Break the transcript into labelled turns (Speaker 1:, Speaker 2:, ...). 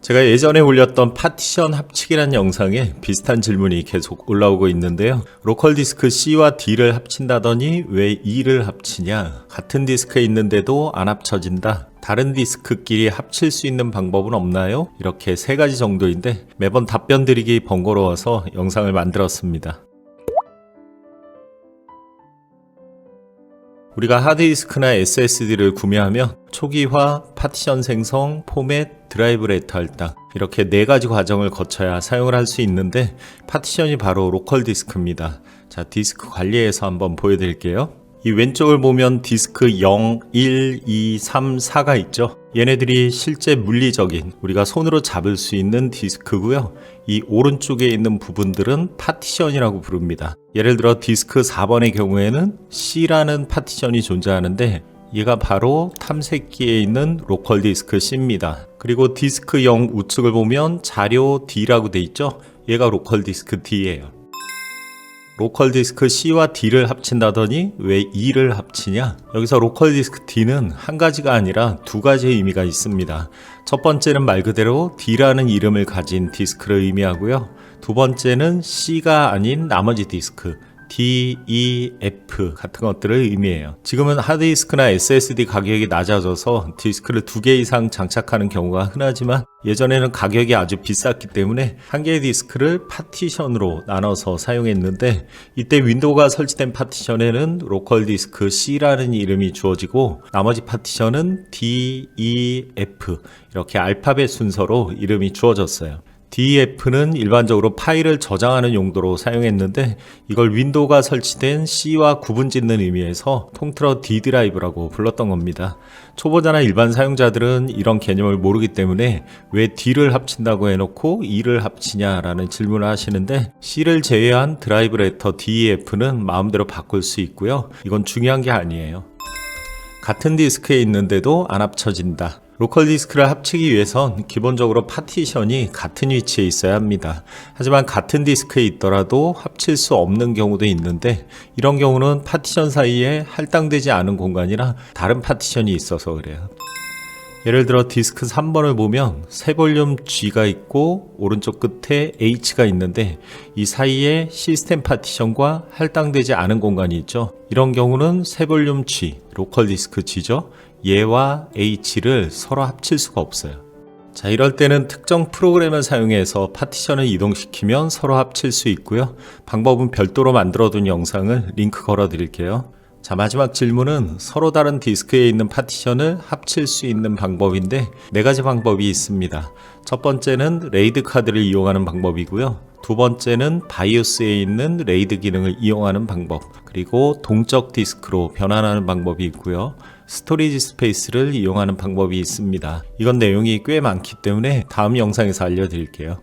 Speaker 1: 제가 예전에 올렸던 파티션 합치기란 영상에 비슷한 질문이 계속 올라오고 있는데요. 로컬 디스크 C와 D를 합친다더니 왜 E를 합치냐? 같은 디스크에 있는데도 안 합쳐진다. 다른 디스크끼리 합칠 수 있는 방법은 없나요? 이렇게 세 가지 정도인데 매번 답변 드리기 번거로워서 영상을 만들었습니다. 우리가 하드디스크나 SSD를 구매하면 초기화, 파티션 생성, 포맷, 드라이브 레터 할당 이렇게 네 가지 과정을 거쳐야 사용을 할 수 있는데 파티션이 바로 로컬 디스크입니다. 자, 디스크 관리에서 한번 보여드릴게요. 이 왼쪽을 보면 디스크 0, 1, 2, 3, 4가 있죠. 얘네들이 실제 물리적인 우리가 손으로 잡을 수 있는 디스크고요. 이 오른쪽에 있는 부분들은 파티션이라고 부릅니다. 예를 들어 디스크 4번의 경우에는 C라는 파티션이 존재하는데 얘가 바로 탐색기에 있는 로컬 디스크 C입니다. 그리고 디스크 0 우측을 보면 자료 D라고 돼 있죠. 얘가 로컬 디스크 D예요. 로컬 디스크 C와 D를 합친다더니 왜 E를 합치냐? 여기서 로컬 디스크 D는 한 가지가 아니라 두 가지의 의미가 있습니다. 첫 번째는 말 그대로 D라는 이름을 가진 디스크를 의미하고요. 두 번째는 C가 아닌 나머지 디스크, D, E, F 같은 것들을 의미해요. 지금은 하드디스크나 SSD 가격이 낮아져서 디스크를 두 개 이상 장착하는 경우가 흔하지만 예전에는 가격이 아주 비쌌기 때문에 한 개의 디스크를 파티션으로 나눠서 사용했는데 이때 윈도우가 설치된 파티션에는 로컬 디스크 C라는 이름이 주어지고 나머지 파티션은 D, E, F 이렇게 알파벳 순서로 이름이 주어졌어요. DF는 일반적으로 파일을 저장하는 용도로 사용했는데 이걸 윈도우가 설치된 C와 구분 짓는 의미에서 통틀어 D 드라이브라고 불렀던 겁니다. 초보자나 일반 사용자들은 이런 개념을 모르기 때문에 왜 D를 합친다고 해놓고 E를 합치냐라는 질문을 하시는데 C를 제외한 드라이브 레터 DEF는 마음대로 바꿀 수 있고요. 이건 중요한 게 아니에요. 같은 디스크에 있는데도 안 합쳐진다. 로컬 디스크를 합치기 위해선 기본적으로 파티션이 같은 위치에 있어야 합니다. 하지만 같은 디스크에 있더라도 합칠 수 없는 경우도 있는데 이런 경우는 파티션 사이에 할당되지 않은 공간이나 다른 파티션이 있어서 그래요. 예를 들어 디스크 3번을 보면 세 볼륨 G가 있고 오른쪽 끝에 H가 있는데 이 사이에 시스템 파티션과 할당되지 않은 공간이 있죠. 이런 경우는 세 볼륨 G, 로컬 디스크 G죠. 얘와 H를 서로 합칠 수가 없어요. 자, 이럴 때는 특정 프로그램을 사용해서 파티션을 이동시키면 서로 합칠 수 있고요. 방법은 별도로 만들어둔 영상을 링크 걸어 드릴게요. 자, 마지막 질문은 서로 다른 디스크에 있는 파티션을 합칠 수 있는 방법인데 네 가지 방법이 있습니다. 첫 번째는 레이드 카드를 이용하는 방법이고요. 두 번째는 바이오스에 있는 레이드 기능을 이용하는 방법, 그리고 동적 디스크로 변환하는 방법이 있고요. 스토리지 스페이스를 이용하는 방법이 있습니다. 이건 내용이 꽤 많기 때문에 다음 영상에서 알려드릴게요.